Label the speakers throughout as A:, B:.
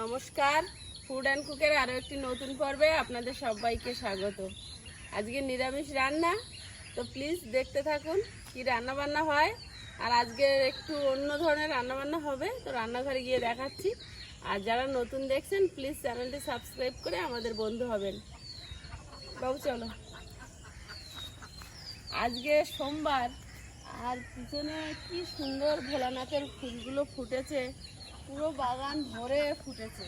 A: নমস্কার food and কুকের আরও একটি নতুন পর্বে আপনাদের সবাইকে স্বাগত। আজকে নিরামিষ রান্না, তো প্লিজ দেখতে থাকুন কি রান্না বান্না হয়। আর আজকে একটু অন্য ধরনের রান্না বান্না হবে, তো রান্নাঘরে গিয়ে দেখাচ্ছি। আর যারা নতুন দেখছেন প্লিজ চ্যানেলটি সাবস্ক্রাইব করে আমাদের বন্ধু হবেন। বাবু, চলো। আজকে সোমবার আর পিছনে কি সুন্দর ভোলানাথের ফুলগুলো ফুটেছে, পুরো বাগান ভরে ফুটেছে।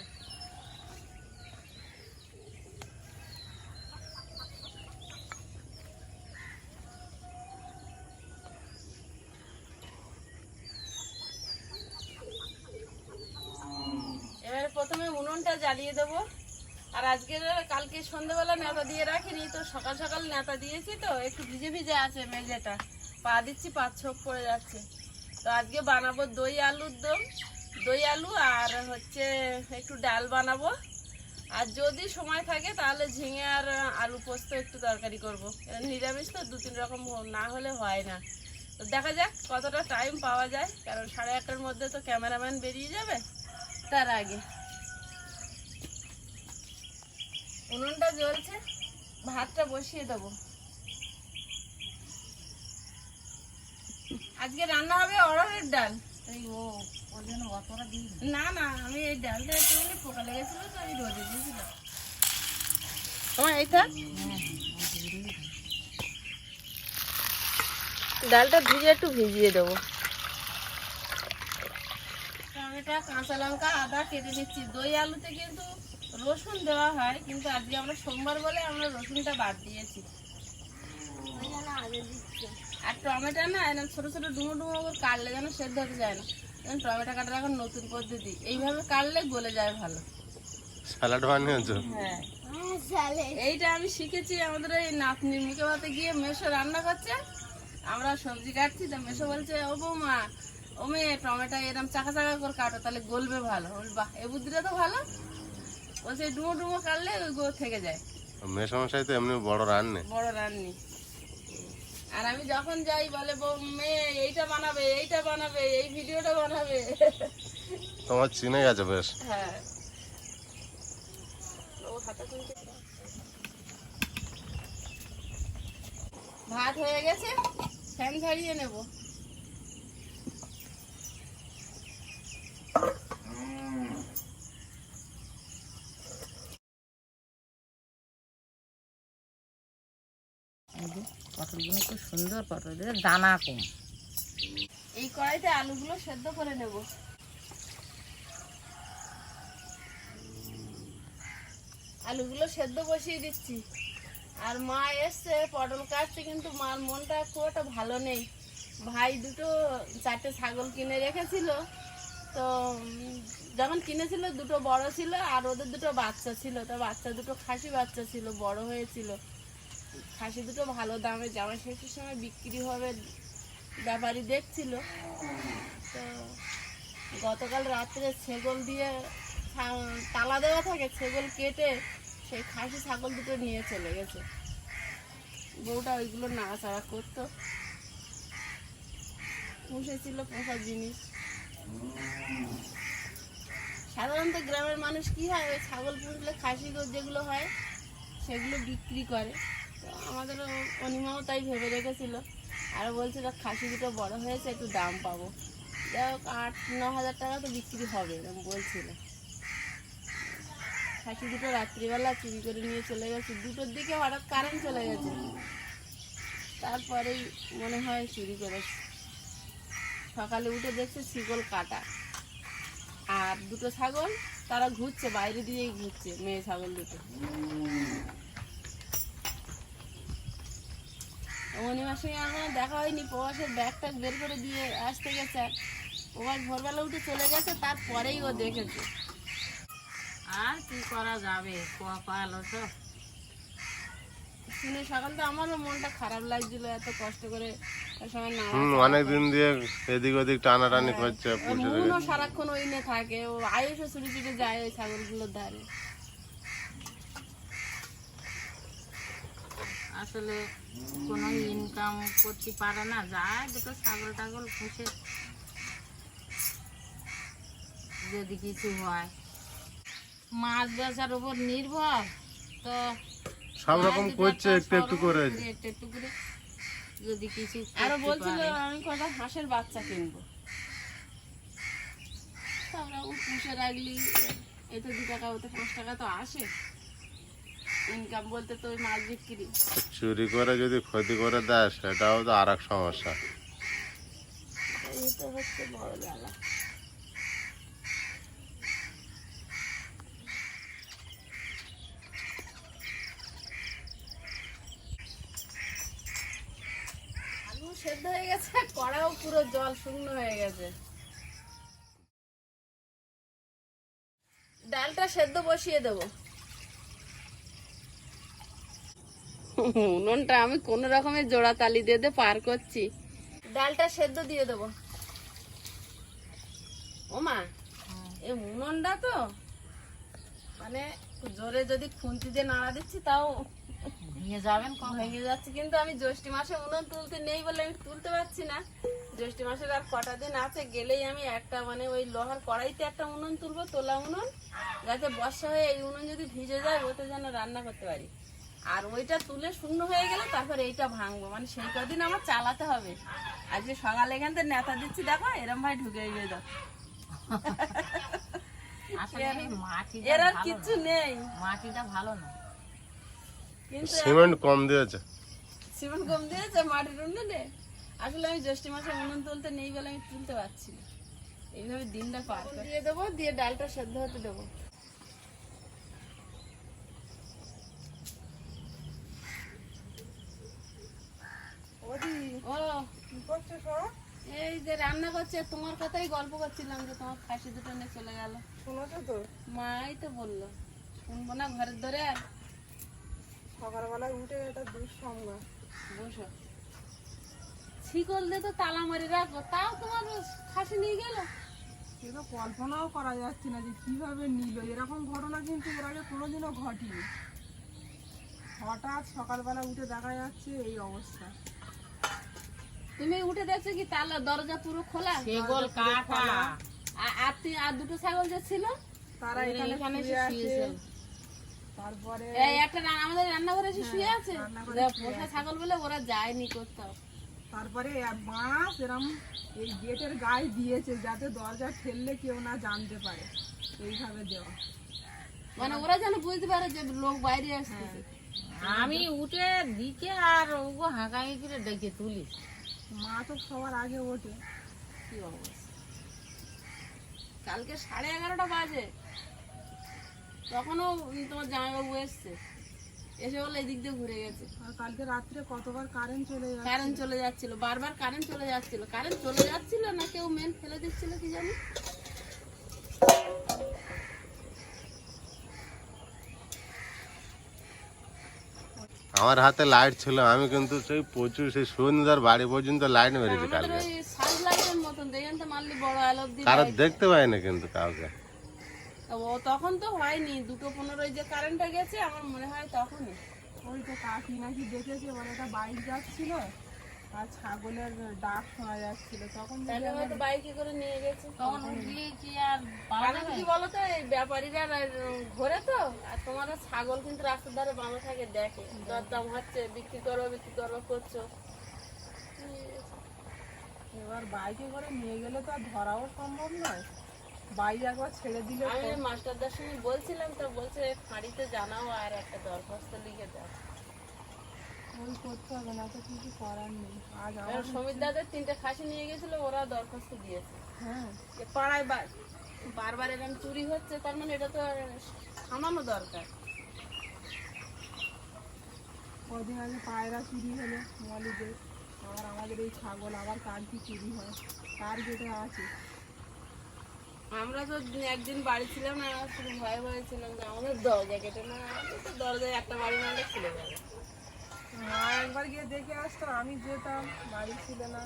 A: এবার প্রথমে উনুনটা জ্বালিয়ে দেবো। আর আজকে কালকে সন্ধ্যেবেলা নেতা দিয়ে রাখিনি, তো সকাল সকাল নেতা দিয়েছি তো, একটু ভিজে ভিজে আছে মেঝেটা। পা দিচ্ছি, পা ছোপ পড়ে যাচ্ছে। তো আজকে বানাবো দই আলুর দম। দই আলু আর হচ্ছে একটু ডাল বানাবো। আর যদি সময় থাকে তাহলে ঝিঙে আর আলু পোস্ত একটু তরকারি করব। নিরামিষ তো, দু তিন রকম না হলে হয় না। তো দেখা যাক কতটা টাইম পাওয়া যায়, কারণ সাড়ে আটটার মধ্যে তো ক্যামেরাম্যান বেরিয়ে যাবে তার আগে। উনুনটা জ্বলছে, ভাতটা বসিয়ে দেবো। আজকে রান্না হবে অরহরের ডাল।
B: এই ও ওর জন্য অতটা দিই
A: না। না আমি এই ডালটা একটুখানি পোকা লেগেছিল তো আমি রোদে দিয়েছিলাম। তোমার এইটা? ডালটা ভিজে একটু ভিজিয়ে দেবো। টমেটো কাঁচা লঙ্কা আদা কেটে নিচ্ছি। দই আলুতে কিন্তু রসুন দেওয়া হয় কিন্তু আজকে আমরা সোমবার বলে আমরা রসুনটা বাদ দিয়েছি। আর টমেটো না এরকম ছোট ছোট ডুমো ডুমো করে কাটলে যেন সেদ্ধ হতে যায় না। যেমন টমেটো কাটার এখন নতুন পদ্ধতি। এইভাবে কাটলে গলে যায় ভালো।
C: স্যালাড বানিয়েছো?
A: হ্যাঁ। এইটা আমি শিখেছি আমাদের এই নাতনির মুখে ভাতে গিয়ে মেশো রান্না করছে আমরা সবজি কাটছি তো মেশো বলছে ও বৌমা ও মেয়ে টমেটো এরকম চাকা চাকা করে কাটো তাহলে গলবে ভালো। বাহ এ বুদ্ধিটা তো ভালো। বলছে ডুমো ডুমো কাটলে ওই গো থেকে যায়।
C: মেসমশাই তো এমনি বড় রান্নে
A: বড় রান্নি আর আমি যখন যাই বলে বউ মেয়ে এইটা বানাবে এইটা বানাবে এই ভিডিওটা বানাবে।
C: তোমার চিনে গেছে বেশ।
A: হ্যাঁ। ও হাতে ভাত হয়ে গেছে ফ্যান ঝাড়িয়ে নেব।
B: পটলগুলো খুব সুন্দর পটল দানা কম।
A: এই কড়াইতে আলুগুলো সেদ্ধ করে নেব। আলুগুলো সেদ্ধ বসিয়ে দিচ্ছি। আর মা এসছে পটল কাটছে কিন্তু মার মনটা খুব একটা ভালো নেই। ভাই দুটো, চারটে ছাগল কিনে রেখেছিল। তো, যখন কিনেছিল, দুটো বড় ছিল আর ওদের দুটো বাচ্চা ছিল। তো বাচ্চা দুটো খাসি বাচ্চা ছিল, বড় হয়েছিল। খাসি দুটো ভালো দামে জামা শেষের সময় বিক্রি হবে ব্যাপারী দেখছিল। তো গতকাল রাত্রে ছাগল দিয়ে তালা দেওয়া থাকে, ছাগল কেটে সেই খাসি ছাগল দুটো নিয়ে চলে গেছে। বউটা ওইগুলো নাড়াচাড়া করতো। পুষেছিল পোষার জিনিস। সাধারণত গ্রামের মানুষ কি হয়, ওই ছাগল পুষলে খাসি যেগুলো হয়, সেগুলো বিক্রি করে। আমাদের অনিমাও তাই ভেবে রেখেছিল। আর বলছে যে খাসি দুটো বড় হয়েছে, একটু দাম পাবো। যাই হোক, আট, ন হাজার টাকা তো বিক্রি হবে, এরকম বলছিল। খাসি দুটো রাত্রিবেলা চুরি করে নিয়ে চলে গেছে। দুটোর দিকে হঠাৎ কারেন্ট চলে গেছে। তারপরেই মনে হয় চুরি করেছে। সকালে উঠে দেখছে শিকল কাটা। আর দুটো ছাগল, তারা ঘুরছে, বাইরে দিয়েই ঘুরছে, মেয়ে ছাগল দুটো। অনিমার সঙ্গে আমার দেখা হয়নি প্রবাসের ব্যাগ ট্যাগ বের করে দিয়ে আসতে গেছে। প্রবাস ভোরবেলা উঠে চলে গেছে তারপরেই ও দেখেছে।
B: আর কি করা যাবে কপাল ওসব
A: শুনে সকাল তো আমারও মনটা খারাপ লাগছিল এত কষ্ট করে
C: অনেক দিন দিয়ে এদিক ওদিক টানাটানি করছে পুষে
A: সারাক্ষণ ওই নিয়ে থাকে ও আয়ুষও ছুটে ছুটে যায় ওই ছাগলগুলোর ধারে।
B: আসলে কোনো ইনকাম করতে পারে না। যায় দুটো ছাগল টাগল পুষে। যদি কিছু হয়। মাছ বেচার উপর নির্ভর। তো
C: সব রকম করছে
B: একটু
C: একটু করে।
B: একটু একটু করে। যদি কিছু আরও
A: বলছিল আমি কটা হাঁসের বাচ্চা কিনবো। সব রকম পুষে রাখলি। এতে দু টাকা ওতে পাঁচ টাকা তো আসে। ইনকাম বলতে তো ওই মাছ বিক্রি।
C: চুরি করে যদি ক্ষতি করে দেয় সেটাও তো আর এক সমস্যা।
A: এই তো হচ্ছে বড় জ্বালা। আলু সেদ্ধ হয়ে গেছে কড়াও পুরো জল শূন্য হয়ে গেছে। ডালটা সেদ্ধ বসিয়ে দেবো। উনুনটা আমি কোনো রকমের জোড়া তালি দিয়ে দিয়ে পার করছি। ডালটা সেদ্ধ দিয়ে দেবো। ওমা এই উনুনটা তো মানে জোরে যদি খুন্তি দিয়ে নাড়া দিচ্ছি তাও
B: নিয়ে যাবেন কখন?
A: ভেঙে যাচ্ছে। কিন্তু আমি জ্যৈষ্ঠ মাসে উনুন তুলতে নেই বলে আমি তুলতে পারছি না। জ্যৈষ্ঠ মাসের আর কটা দিন আছে গেলেই আমি একটা মানে ওই লোহার কড়াইতে একটা উনুন তুলবো তোলা উনুন যাতে বর্ষা হয়ে এই উনুন যদি ভিজে যায় ওতে যেন রান্না করতে পারি। আর ওইটা তুলে শূন্য হয়ে গেলে তারপর এইটা ভাঙবো। মানে সেই কদিন আমার চালাতে হবে। আজকে সকালে এখান থেকে নেতা দিচ্ছি দেখো এরম ভাই ঢুকে গিয়ে দাও
B: মাটিটা
A: এর আর কিচ্ছু নেই।
B: মাটিটা ভালো না।
A: কিন্তু
C: সিমেন্ট কম দিয়েছে।
A: সিমেন্ট কম দিয়েছে মাটির উনুনে। আসলে আমি জ্যৈষ্ঠ মাসে উনুন তুলতে নেই বলে আমি তুলতে পারছি না। এইভাবে দিনটা পার করে। দিয়ে দেবো দিয়ে ডালটা সেদ্ধ হতে দেবো ও এই যে রান্না করছে তোমার কথাই গল্প করছিলাম যে তোমার খাসি দুটো নিয়ে চলে গেল।
D: শোনাতো তো?
A: মাই তো বলল শুনব না ঘরের ধরে আর।
D: সকালবেলায় উঠে এটা দুঃসংবাদ।
A: বসো। শিকল দিয়ে তো তালা মারি রাখো তাও তোমার খাসি নিয়ে গেল?
D: এটা কল্পনাও করা যাচ্ছে না যে কীভাবে নিল। এরকম ঘটনা কিন্তু এর আগে কোনোদিনও ঘটেনি। হঠাৎ সকালবেলা উঠে দেখা যাচ্ছে এই অবস্থা।
A: তুমি উঠে দেখছ কি তালা দরজা পুরো খোলা?
B: সেগল কাটা।
A: আর তুই আর দুটো ছাগল যে ছিল?
D: তারা এখানে
A: এখানে
D: শুয়ে
A: এসে
D: আছে।
A: শুয়েছিল।
D: তারপরে
A: এই একটা আমাদের রান্নাঘরে এসে শুয়ে আছে? পোষা ছাগল বলে ওরা যায়নি কোথাও।
D: তারপরে এরম এই গেটের গায়ে দিয়েছে যাতে দরজা ঠেললে কেউ না জানতে পারে। এইভাবে দেওয়া।
A: মানে ওরা যেন বুঝতে পারে যে লোক বাইরে আসছে
B: আমি উঠে দিকে আর ওগো হাঁকাই করে ডেকে তুলি।
D: মা তো সবার আগে ওঠে।
A: কি অবস্থা? কালকে সাড়ে এগারোটা বাজে। তখনও তোমার জামাইবাবু এসছে। এসে বলে এদিক দিয়ে ঘুরে গেছে।
D: আর কালকে রাত্রে কতবার কারেন্ট চলে যাচ্ছে
A: কারেন্ট চলে যাচ্ছিল বারবার কারেন্ট চলে যাচ্ছিল। কারেন্ট চলে যাচ্ছিল না কেউ মেন ফেলে দিচ্ছিল কি জানি?
C: আমার হাতে লাইট ছিল আমি কিন্তু সেই প্রচুর সেই সুন্দর বাড়ি পর্যন্ত লাইট মেরেছি
A: আমাদের
C: কালকে কারও দেখতে পাই না কিন্তু কাউকে।
A: তখন তো হয়নি দুটো পনেরোই যে কারেন্টটা গেছে আমার মনে হয় তখনই।
D: ওই তো কাকি নাকি দেখেছে মানে একটা বাইক যাচ্ছিল। আর ছাগলের ডাক শোনা যাচ্ছিল। তখন
A: তাহলে হয়তো বাইকে করে নিয়ে গেছে?
B: তখন উঠলি কি আর
A: কি বলতো এই ব্যাপারীরা ঘোরে তো। আর তোমাদের ছাগল কিন্তু রাস্তার ধারে বাঁধা থাকে দেখে। দরদাম হচ্ছে বিক্রি করো বিক্রি করো করছ।
D: এবার বাইকে করে নিয়ে গেলে তো আর ধরাও সম্ভব নয়। বাইক একবার ছেড়ে দিলে
A: আমি মাস্টারদার সঙ্গে বলছিলাম তো বলছে ফাঁড়িতে জানাও আর একটা দরখাস্ত লিখে দাও।
D: ওই করতে হবে না তো কিছু করার নেই। আজ আমার
A: সমীর দাদের তিনটে খাসি নিয়ে গেছিল ওরা দরখাস্ত দিয়েছে।
D: হ্যাঁ।
A: পাড়ায় বারবার এরকম চুরি হচ্ছে তার মানে এটা তো থামানো দরকার।
D: কদিন আগে পায়রা চুরি হলো মলিদের। আবার আমাদের এই ছাগল আবার কার কি চুরি হয় কার গেটে আছে?
A: আমরা তো একদিন বাড়ি ছিলাম না শুধু ভয়ে ভয়ে ছিলাম যে আমাদের দরজা কেটে না দরজায় একটা বাড়ি মারলে খুলে যাবে।
D: একবার গিয়ে দেখে আসতো আমি যেতাম বাড়ি ছিল না।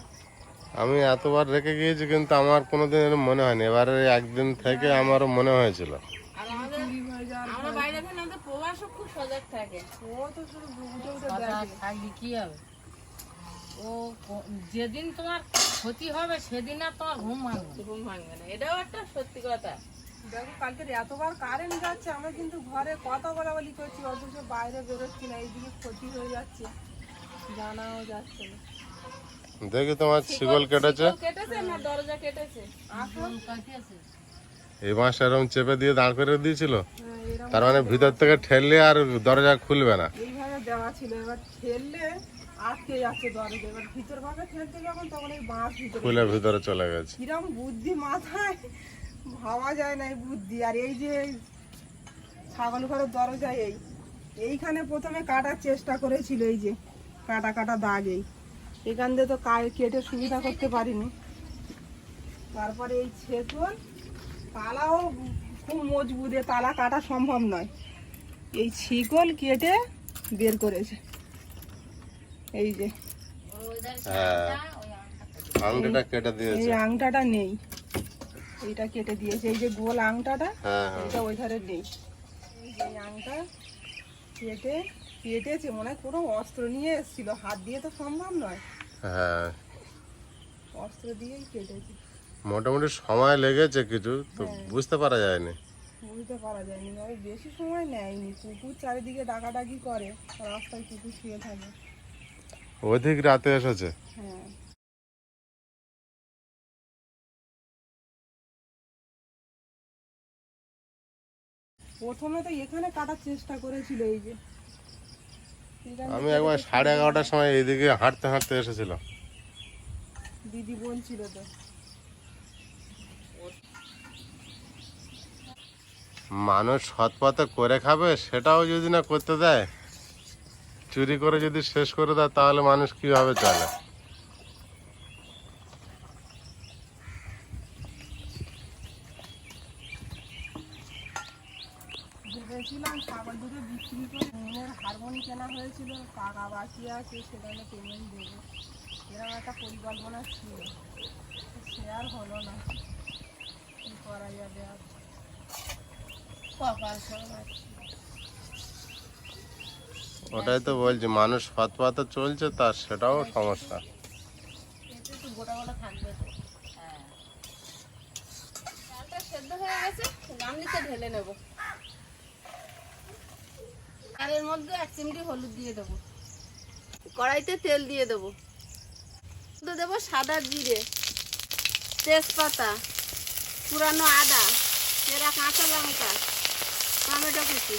C: আমি এতবার রেখে গিয়েছি কিন্তু আমার কোনোদিন এরকম মনে হয়নি। এবারে একদিন থেকে আমারও মনে হয়েছিল।
A: আর আমাদের
D: চুরি হয়ে যাওয়ার
A: আমরা বাইরে থেকে আমাদের প্রবাসও খুব সজাগ থাকে।
D: ও তো শুধু উঠে উঠে
B: কথা কি হবে? ও যেদিন তোমার ক্ষতি হবে সেদিন আর তোমার ঘুম ভাঙবে না।
A: ঘুম ভাঙবে না। এটাও একটা সত্যি কথা।
D: দেখো কালকে এতবার কারেন্ট যাচ্ছে আমরা কিন্তু ঘরে কথা বলা বলি করছি অথচ বাইরে বেরোচ্ছি না এইদিকে ক্ষতি হয়ে যাচ্ছে জানাও যাচ্ছে না।
C: দেখি তোমার শিকল কেটেছে?
A: কেটেছে না দরজা কেটেছে?
C: এই মাসটা এরকম চেপে দিয়ে দাঁড় করে দিয়েছিল?
D: হ্যাঁ,
C: তার মানে ভিতর থেকে ঠেললে আর দরজা খুলবে না।
D: এইভাবে দেওয়া ছিল এবার ঠেললে আটকে যাচ্ছে দরজা। এবার ভিতর ভাবে ঠেলতে যখন তখন এই বাঁশ ভিতরে
C: খুলে ভিতরে চলে গেছে।
D: কিরম বুদ্ধি মাথায়। ভাবা যায় না এই বুদ্ধি। আর এই যে ছাগল ঘরের দরজা এই এইখানে প্রথমে কাটার চেষ্টা করেছিল এই যে কাটা কাটা দাগ এই। এখান দিয়ে তো কেটে সুবিধা করতে পারিনি। তারপরে এই ছেচন তালাও খুব মজবুত এ তালা কাটা সম্ভব নয়। এই শিকল কেটে বের করেছে। এই যে।
C: হ্যাঁ আংটিটা কেটে
D: এই
C: দিয়েছে।
D: আংটাটা নেই। এইটা কেটে দিয়েছে। এই যে গোল আংটাটা
C: হ্যাঁ হ্যাঁ।
D: এটা ওই ধারে নেই। এই আংটা কেটে কেটেছে মনে হয় কোনো অস্ত্র নিয়ে এসেছিল। হাত দিয়ে তো সম্ভব নয়।
C: হ্যাঁ।
D: অস্ত্র দিয়েই কেটেছে।
C: মোটামুটি সময় লেগেছে কিছু তো বুঝতে পারা যায়নি।
D: বুঝতে পারা যায়নি তবে বেশি সময় নেয়নি। কুকুর চারিদিকে ডাকাডাকি করে রাস্তায় কুকুর শুয়ে থাকে।
C: অধিক রাতে এসেছে?
D: হ্যাঁ। প্রথমে তো এখানে কাটার চেষ্টা করেছিল এই যে।
C: আমি একবার সাড়ে এগারোটার সময় এইদিকে হাঁটতে হাঁটতে এসেছিলাম।
D: দিদি বলছিল তো।
C: মানুষ সৎপথে করে খাবে সেটাও যদি না করতে দেয় চুরি করে যদি শেষ করে দেয় তাহলে মানুষ কীভাবে চলে
D: ভেবেছিলাম ছাগল দুটো বিক্রি করে হারমোনি কেনা হয়েছিল টাকা বাকি আছে সেখানে পেমেন্ট দেবো। এরকম একটা পরিকল্পনা ছিল। সে আর হলো না। কি করা যাবে আর?
A: কপাল সবার।
C: ওটাই তো বলছি মানুষ পথে চলছে তার সেটাও সমস্যা।
B: হ্যাঁ।
A: সেদ্ধ হয়ে গেছে গামলিতে ঢেলে নেব। আর এর মধ্যে এক চিমটি হলুদ দিয়ে দেবো। কড়াইতে তেল দিয়ে দেবো। দেবো সাদা জিরে, তেজপাতা, পুরানো আদা চেরা কাঁচা লঙ্কা, টমেটো কুচি।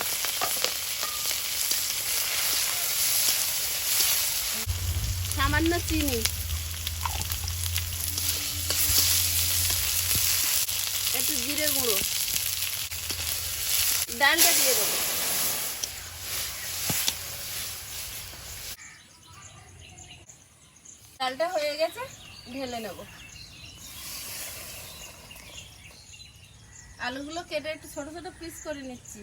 A: সামান্য চিনি। একটু জিরে গুঁড়ো। ডালটা দিয়ে দেবো। ডালটা হয়ে গেছে, ঢেলে নেব। আলুগুলো কেটে একটু ছোট ছোট পিস করে নিচ্ছি।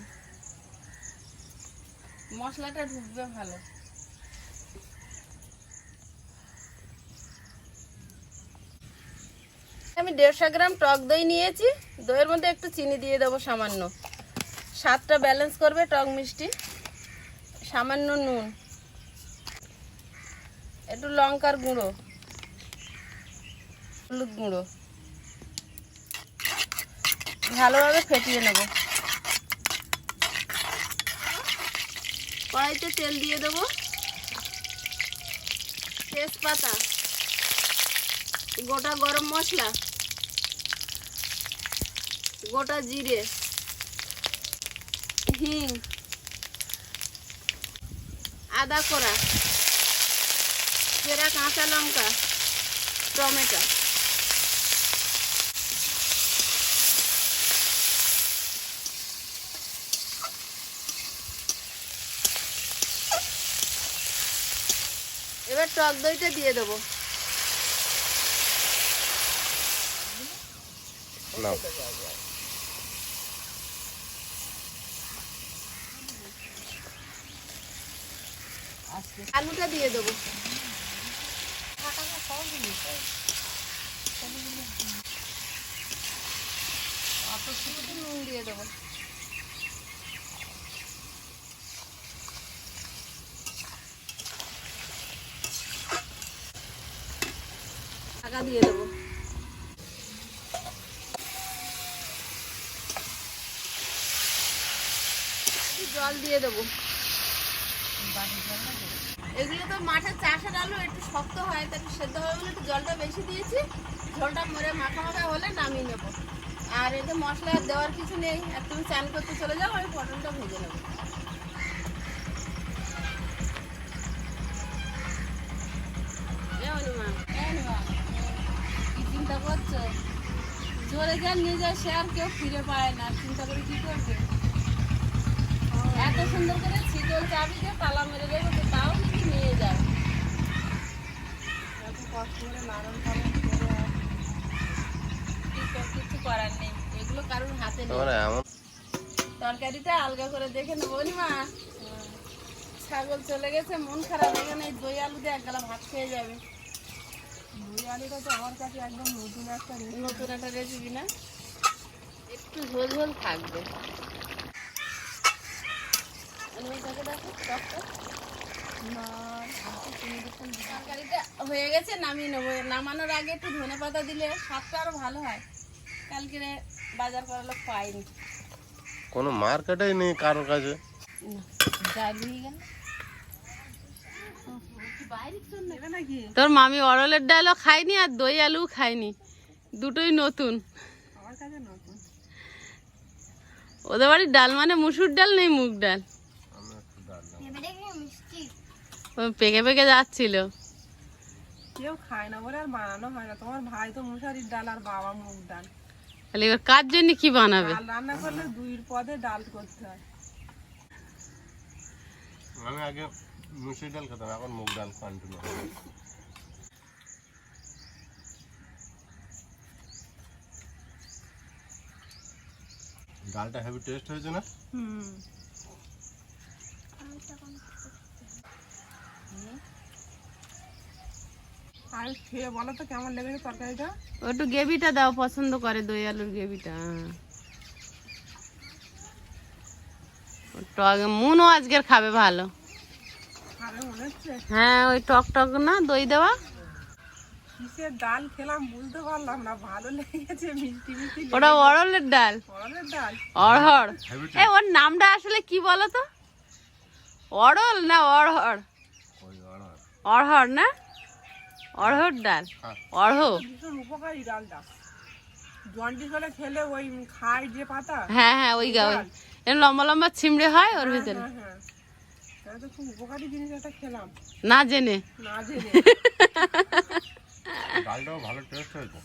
A: মশলাটা ঢুকবে ভালো। আমি দেড়শো গ্রাম টক দই নিয়েছি, দইয়ের মধ্যে একটু চিনি দিয়ে দেবো সামান্য। স্বাদটা ব্যালেন্স করবে টক মিষ্টি, সামান্য নুন। একটু লঙ্কার গুঁড়ো, হলুদ গুঁড়ো। ভালোভাবে ফেটিয়ে নেব। কড়াইতে তেল দিয়ে দেবো। তেজপাতা, গোটা গরম মশলা, গোটা জিরে, হিং, আদা কোড়া চেরা কাঁচা লঙ্কা টমেটো। এবার টক দইটা দিয়ে দেবো। আলুটা দিয়ে দেবো। নুন দিয়ে দেবো। ঢাকা দিয়ে দেবো জল দিয়ে দেবো। এগুলো তো মাঠের চাষের আলু একটু শক্ত হয় একটু সেদ্ধ হবে বলে একটু জলটা বেশি দিয়েছি। ঝোলটা মরে মাখা মাখা হলে নামিয়ে নেব। আর এতে মশলা দেওয়ার কিছু নেই আর তুমি চান করতে চলে যাও আমি পটলটা ভেজে নেব। চিন্তা করছ? জোরে যান নিয়ে যায় সে আর কেউ ফিরে পায় না। চিন্তা করে কি করবে? এত সুন্দর করে ছিটল চাবি দিয়ে তালা মেরে রেখেছে তাও কিন্তু নিয়ে যায়
D: এত কষ্ট করে লালন পালন করে আর
A: কি কর- কিচ্ছু করার নেই। এগুলো কারোর হাতে নেই।
C: মানে
A: তরকারিটা আলগা করে দেখে নেব মা। ছাগল চলে গেছে মন খারাপ এখানে এই দই আলু দিয়ে এক গালা ভাত খেয়ে যাবে।
D: দই আলুটা তো আমার কাছে একদম নতুন একটা
A: নতুন একটা রেসিপি না? একটু ঝোল ঝোল থাকবে আলুর কাছে দেখো, টকটা। তরকারিটা হয়ে গেছে নামিয়ে নেব। নামানোর আগে একটু ধনে পাতা দিলে স্বাদটা আরও ভালো হয়। কালকে বাজার করার লোক পাইনি
C: কোনো মার্কেটেই নেই কারোর কাছে।
A: তোর মামি অরলের ডালও খায়নি আর দই আলু খায়নি। দুটোই নতুন।
D: আমার কাছে নতুন।
A: ওদের বাড়ির ডাল মানে মুসুর ডাল নেই মুগ ডাল
C: আমি একটু ডাল দাও।
A: ও পেকে পেকে যাচ্ছিল।
D: কেউ খায় না বলে আর বানানো হয় না। তোমার ভাই তো মশারির ডাল আর বাবা মুগ ডাল।
A: তাহলে এবার কার জন্য কি বানাবে?
D: ডাল রান্না করলে দুইয়ের পদে ডাল করতে হয়।
C: আমি আগে মুসুর ডাল খেতাম এখন মুগ ডাল কন্টিনিউ ডালটা হেভি টেস্ট হয়েছে না?
D: হুম। আর খেয়ে বলো তো কেমন লেগেছে তরকারিটা?
A: ও একটু গ্রেভিটা দাও পছন্দ করে দই আলুর গ্রেভিটা টক মুনও আজকের খাবে ভালো। হ্যাঁ ওই টক টক না দই দেওয়া?
D: কিসের ডাল খেলাম বুঝতে পারলাম না ভালো লেগেছে মিষ্টি মিষ্টি
A: ওটা অরলের ডাল।
D: ডাল?
A: অড়হর
C: হেভি
A: ওর নামটা আসলে কি বলো তো? অড়ল না অড়হর
C: ওই অড়হর।
A: অড়হর না? অড়হর ডাল।
C: হ্যাঁ।
A: অড়হ
D: ভীষণ উপকারী ডালটা। জন্ডিস হলে খেলে ওই খায় যে পাতা
A: হ্যাঁ হ্যাঁ ওই গা লম্বা লম্বা ছিমড়ে হয় ওর ভিতরে।
D: হ্যাঁ হ্যাঁ। তাহলে তো খুব উপকারী জিনিস একটা খেলাম।
A: না জেনে।
D: না জেনে।
C: ডালটাও ভালো টেস্ট হয়েছে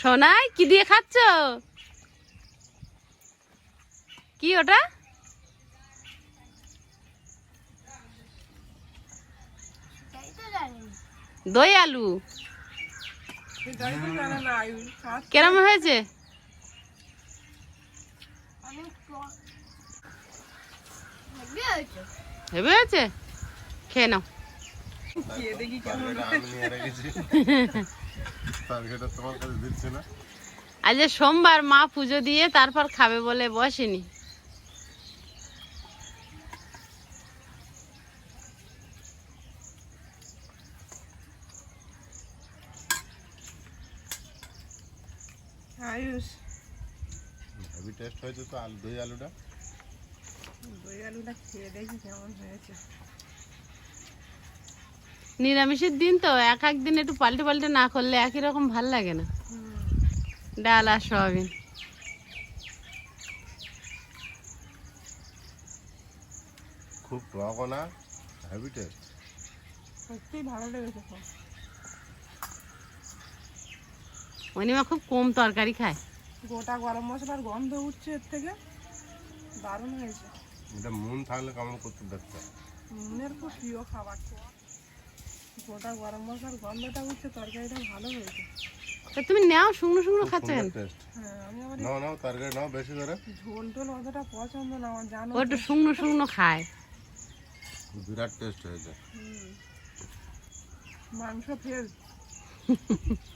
A: সোনাই কি দিয়ে খাচ্ছ? কি ওটা? দই আলু? কেরম হয়েছে? হেবে হয়েছে? খেয়ে নাও। আজ সোমবার মা পুজো দিয়ে তারপর খাবে বলে বসেনি।
D: আয়ুষ।
C: হেভি টেস্ট হয়েছে তো আলু দই আলুটা?
D: দই আলুটা খেয়ে দেখি কেমন হয়েছে।
A: নিরামিষের দিন তো এক এক দিন একটু পাল্টে পাল্টে না করলে একই রকম ভালো লাগে না। ডাল আর সয়াবিন।
C: খুব টকও না হেভি টেস্ট
D: সত্যিই ভালো লেগেছে খুব।
A: অনিমা খুব কম তরকারি খায়।
D: গোটা গরম মশলার গন্ধ উঠছে এর থেকে। দারুণ হয়েছে।
C: এটা মুন থাকলে কেমন করতে দেখতে?
D: মনের খুব প্রিয় খাবার। গোটা গরম মশলার গন্ধটা উঠছে তরকারিটা ভালো হয়েছে।
A: তা তুমি নাও শুকনো শুকনো খাচ্ছ কেন?
C: টেস্ট
D: হ্যাঁ
C: নাও নাও তরকারি নাও বেশি করে।
D: ঝোল টোল অতটা পছন্দ না আমার জানো
A: ও একটু শুকনো শুকনো খায়।
C: বিরাট টেস্ট হয়েছে।
D: মাংস ফেল